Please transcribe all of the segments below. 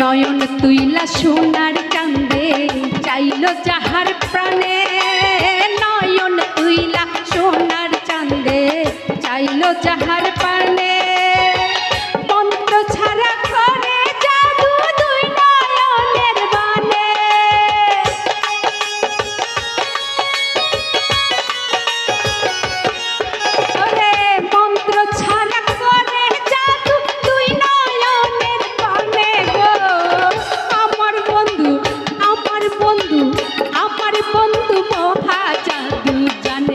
নয়ন তুই সোনার কান্দে চাইল যাহার প্রাণে। নয়ন তুইলা সোনার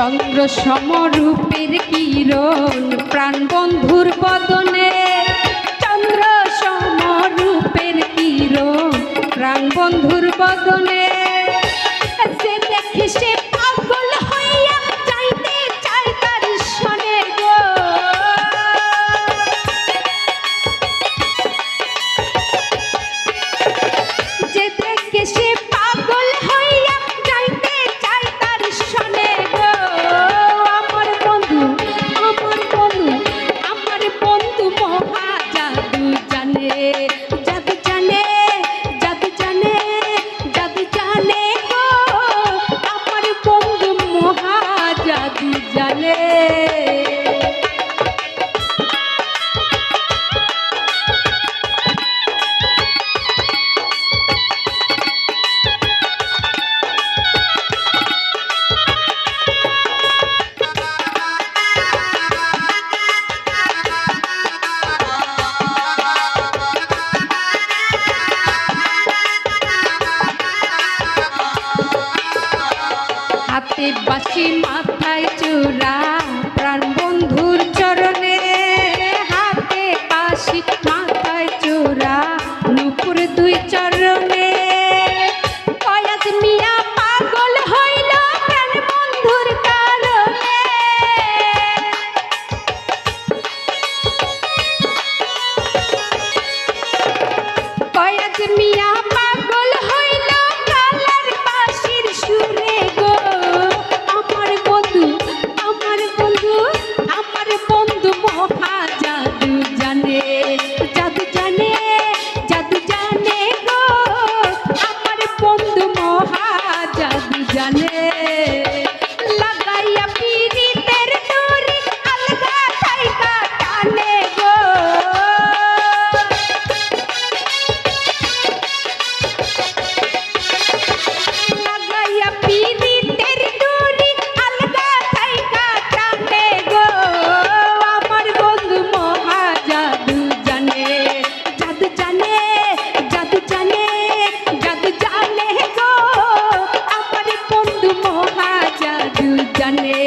চন্দ্র সমরূপের কিরণ। হাতে বাসি মাথায় চূড়া। मोहा जादू जाने